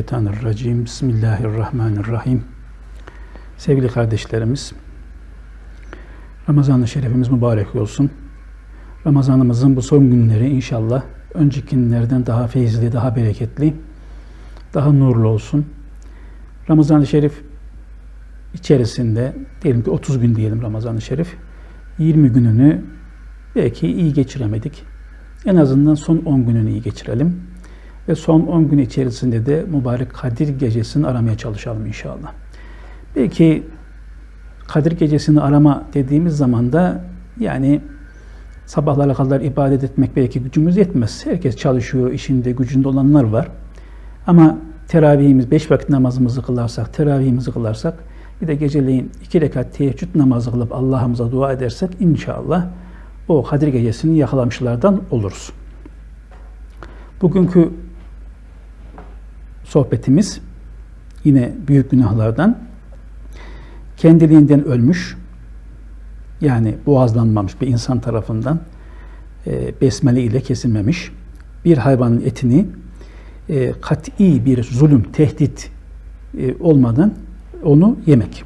Mineşşeytanirracim. Bismillahirrahmanirrahim. Sevgili kardeşlerimiz, Ramazan-ı Şerifimiz mübarek olsun. Ramazanımızın bu son günleri inşallah önceki günlerden daha feyizli, daha bereketli, daha nurlu olsun. Ramazan-ı Şerif içerisinde diyelim ki 30 gün diyelim Ramazan-ı Şerif. 20 gününü belki iyi geçiremedik. En azından son 10 gününü iyi geçirelim. Ve son 10 gün içerisinde de mübarek Kadir Gecesi'ni aramaya çalışalım inşallah. Belki Kadir Gecesi'ni arama dediğimiz zaman da yani sabahlara kadar ibadet etmek belki gücümüz yetmez. Herkes çalışıyor, işinde, gücünde olanlar var. Ama teravihimiz, beş vakit namazımızı kılarsak, teravihimizi kılarsak, bir de geceleyin iki rekat teheccüd namazı kılıp Allah'ımıza dua edersek inşallah o Kadir Gecesi'ni yakalamışlardan oluruz. Bugünkü sohbetimiz yine büyük günahlardan kendiliğinden ölmüş yani boğazlanmamış bir insan tarafından e, besmele ile kesilmemiş bir hayvanın etini e, kat'i bir zulüm, tehdit e, olmadan onu yemek.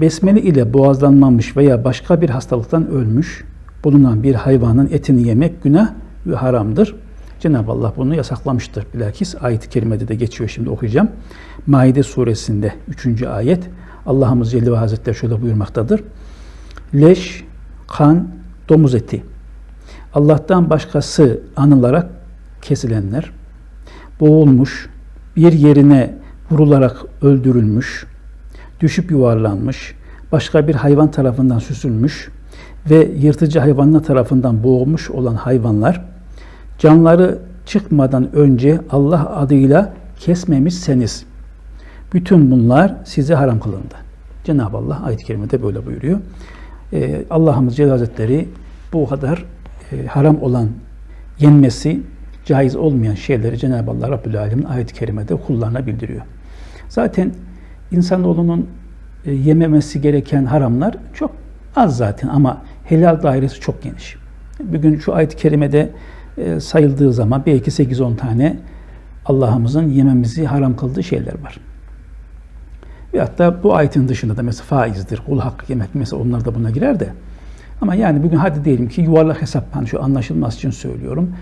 Besmele ile boğazlanmamış veya başka bir hastalıktan ölmüş bulunan bir hayvanın etini yemek günah ve haramdır. Cenab-ı Allah bunu yasaklamıştır. Bilakis ayet-i kerimede de geçiyor şimdi okuyacağım. Maide suresinde 3. ayet Allah'ımız Celle ve Hazretleri şöyle buyurmaktadır. Leş, kan, domuz eti. Allah'tan başkası anılarak kesilenler, boğulmuş, bir yerine vurularak öldürülmüş, düşüp yuvarlanmış, başka bir hayvan tarafından süsülmüş ve yırtıcı hayvanlar tarafından boğulmuş olan hayvanlar, canları çıkmadan önce Allah adıyla kesmemişseniz, bütün bunlar size haram kılındı. Cenab-ı Allah ayet-i kerimede böyle buyuruyor. Ee, Allah'ımız Celle Hazretleri bu kadar e, haram olan yenmesi caiz olmayan şeyleri Cenab-ı Allah Rabbül Alemin ayet-i kerimede kullarına bildiriyor. Zaten insanoğlunun e, yememesi gereken haramlar çok az zaten ama helal dairesi çok geniş. Bugün şu ayet-i kerimede e, sayıldığı zaman belki 8-10 tane Allah'ımızın yememizi haram kıldığı şeyler var. Ve hatta bu ayetin dışında da mesela faizdir, kul hakkı yemek mesela onlar da buna girer de. Ama yani bugün hadi diyelim ki yuvarlak hesap hani şu anlaşılması için söylüyorum.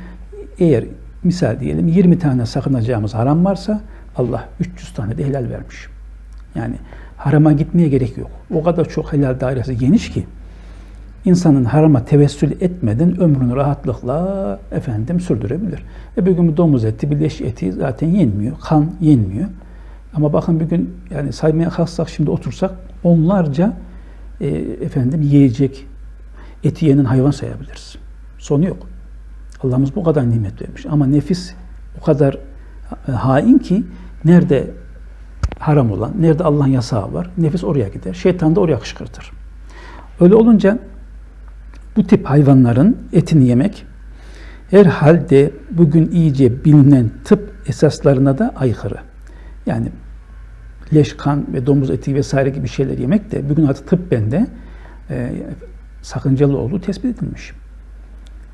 Eğer misal diyelim 20 tane sakınacağımız haram varsa Allah 300 tane de helal vermiş. Yani harama gitmeye gerek yok. O kadar çok helal dairesi geniş ki insanın harama tevessül etmeden ömrünü rahatlıkla efendim sürdürebilir. E bugün bu domuz eti, bileş eti zaten yenmiyor. Kan yenmiyor. Ama bakın bir gün yani saymaya kalksak şimdi otursak onlarca e, efendim yiyecek eti yenen hayvan sayabiliriz. Sonu yok. Allah'ımız bu kadar nimet vermiş. Ama nefis o kadar e, hain ki nerede haram olan, nerede Allah'ın yasağı var, nefis oraya gider. Şeytan da oraya kışkırtır. Öyle olunca bu tip hayvanların etini yemek herhalde bugün iyice bilinen tıp esaslarına da aykırı. Yani leş, kan ve domuz eti vesaire gibi şeyler yemek de bugün artık tıp bende e, sakıncalı olduğu tespit edilmiş.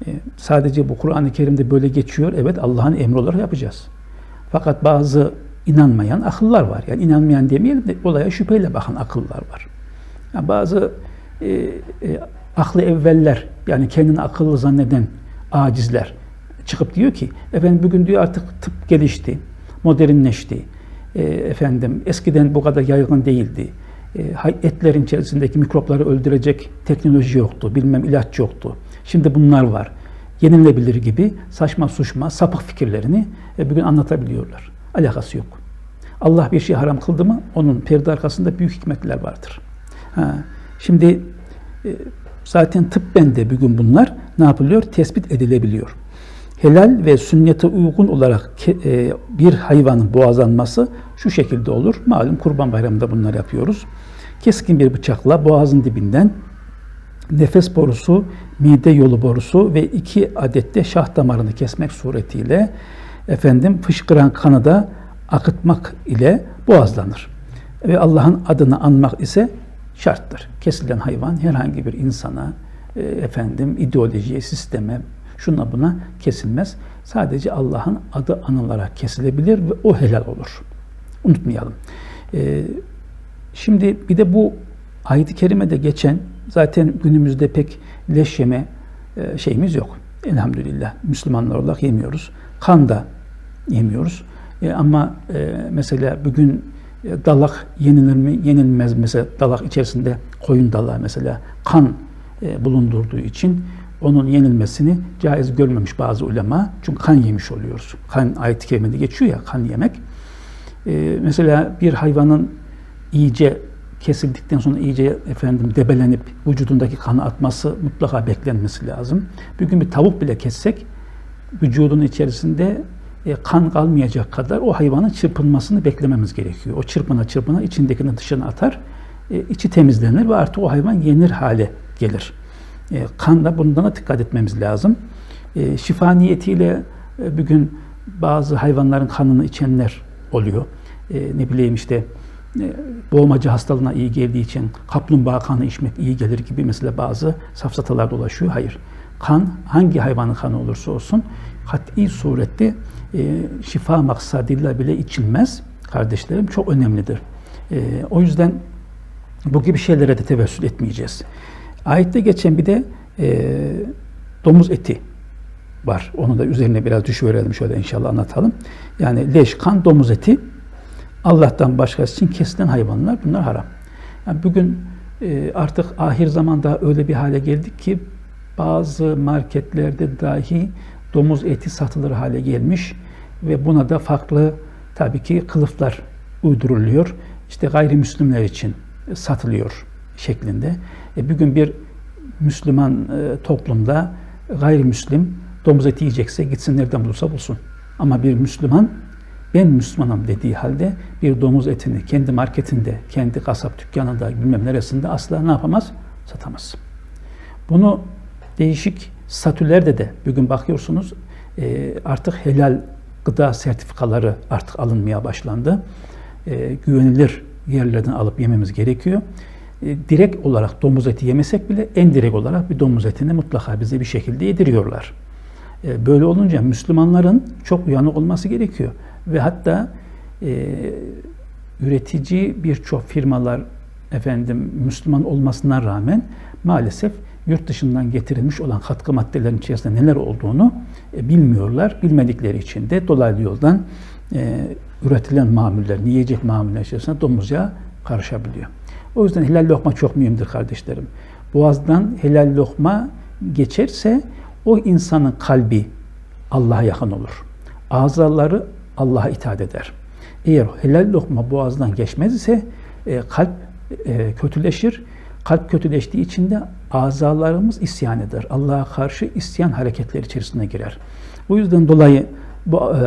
E, sadece bu Kur'an-ı Kerim'de böyle geçiyor. Evet Allah'ın emri olarak yapacağız. Fakat bazı inanmayan akıllar var. Yani inanmayan demeyelim de olaya şüpheyle bakan akıllar var. Yani bazı e, e, aklı evveller yani kendini akıllı zanneden acizler çıkıp diyor ki efendim bugün diyor artık tıp gelişti, modernleşti. E, efendim eskiden bu kadar yaygın değildi. E, etlerin içerisindeki mikropları öldürecek teknoloji yoktu, bilmem ilaç yoktu. Şimdi bunlar var. Yenilebilir gibi saçma suşma sapık fikirlerini e, bugün anlatabiliyorlar. Alakası yok. Allah bir şey haram kıldı mı onun perde arkasında büyük hikmetler vardır. Ha, şimdi e, zaten tıbben de bugün bunlar ne yapılıyor? Tespit edilebiliyor. Helal ve sünnete uygun olarak e, bir hayvanın boğazlanması şu şekilde olur. Malum kurban bayramında bunlar yapıyoruz. Keskin bir bıçakla boğazın dibinden nefes borusu, mide yolu borusu ve iki adette şah damarını kesmek suretiyle efendim fışkıran kanı da akıtmak ile boğazlanır. Ve Allah'ın adını anmak ise şarttır. Kesilen hayvan herhangi bir insana, e, efendim ideolojiye, sisteme, şuna buna kesilmez. Sadece Allah'ın adı anılarak kesilebilir ve o helal olur. Unutmayalım. Ee, şimdi bir de bu ayet-i kerimede geçen zaten günümüzde pek leş yeme e, şeyimiz yok. Elhamdülillah Müslümanlar olarak yemiyoruz. Kan da yemiyoruz. E, ama e, mesela bugün e, dalak yenilir mi yenilmez mi? mesela dalak içerisinde koyun dalağı mesela kan e, bulundurduğu için onun yenilmesini caiz görmemiş bazı ulema. Çünkü kan yemiş oluyoruz. Kan ayet-i kerimede geçiyor ya kan yemek. E, mesela bir hayvanın iyice kesildikten sonra iyice efendim debelenip vücudundaki kanı atması mutlaka beklenmesi lazım. Bugün bir tavuk bile kessek vücudun içerisinde e, kan kalmayacak kadar o hayvanın çırpınmasını beklememiz gerekiyor. O çırpına çırpına içindekini dışına atar, e, içi temizlenir ve artık o hayvan yenir hale gelir. E, kan da bundan da dikkat etmemiz lazım. E, şifa niyetiyle e, bugün bazı hayvanların kanını içenler oluyor. E, ne bileyim işte e, boğmacı hastalığına iyi geldiği için kaplumbağa kanı içmek iyi gelir gibi mesela bazı safsatalar dolaşıyor. Hayır. Kan hangi hayvanın kanı olursa olsun kat'i surette e, şifa maksadıyla bile içilmez. Kardeşlerim çok önemlidir. E, o yüzden bu gibi şeylere de tevessül etmeyeceğiz. Ayette geçen bir de e, domuz eti var. Onu da üzerine biraz düşüverelim şöyle inşallah anlatalım. Yani leş, kan, domuz eti Allah'tan başkası için kesilen hayvanlar bunlar haram. Yani bugün e, artık ahir zamanda öyle bir hale geldik ki bazı marketlerde dahi domuz eti satılır hale gelmiş ve buna da farklı tabii ki kılıflar uyduruluyor. İşte gayrimüslimler için satılıyor şeklinde. E, bugün bir Müslüman e, toplumda gayrimüslim domuz eti yiyecekse gitsin nereden bulursa bulsun. Ama bir Müslüman ben Müslümanım dediği halde bir domuz etini kendi marketinde, kendi kasap dükkanında bilmem neresinde asla ne yapamaz? Satamaz. Bunu değişik statülerde de bugün bakıyorsunuz e, artık helal gıda sertifikaları artık alınmaya başlandı. E, güvenilir yerlerden alıp yememiz gerekiyor. E, direkt olarak domuz eti yemesek bile en direkt olarak bir domuz etini mutlaka bize bir şekilde yediriyorlar. E, böyle olunca Müslümanların çok uyanık olması gerekiyor. Ve hatta e, üretici birçok firmalar efendim Müslüman olmasına rağmen maalesef yurt dışından getirilmiş olan katkı maddelerin içerisinde neler olduğunu e, bilmiyorlar. Bilmedikleri için de dolaylı yoldan e, üretilen mamullerin, yiyecek mamuller içerisinde domuz yağı karışabiliyor. O yüzden helal lokma çok mühimdir kardeşlerim. Boğazdan helal lokma geçerse o insanın kalbi Allah'a yakın olur. Azaları Allah'a itaat eder. Eğer helal lokma boğazdan geçmez ise e, kalp e, kötüleşir. Kalp kötüleştiği için de azalarımız isyan eder. Allah'a karşı isyan hareketleri içerisine girer. Bu yüzden dolayı bu e,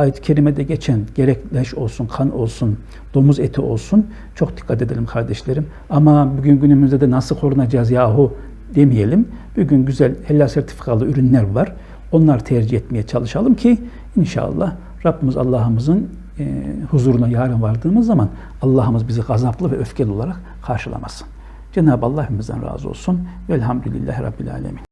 ayet-i kerimede geçen gerek leş olsun, kan olsun, domuz eti olsun çok dikkat edelim kardeşlerim. Ama bugün günümüzde de nasıl korunacağız yahu demeyelim. Bugün güzel helal sertifikalı ürünler var. Onlar tercih etmeye çalışalım ki inşallah Rabbimiz Allah'ımızın huzuruna yarın vardığımız zaman Allah'ımız bizi gazaplı ve öfkeli olarak karşılamasın. Cenab-ı Allah hepimizden razı olsun. Velhamdülillahi Rabbil Alemin.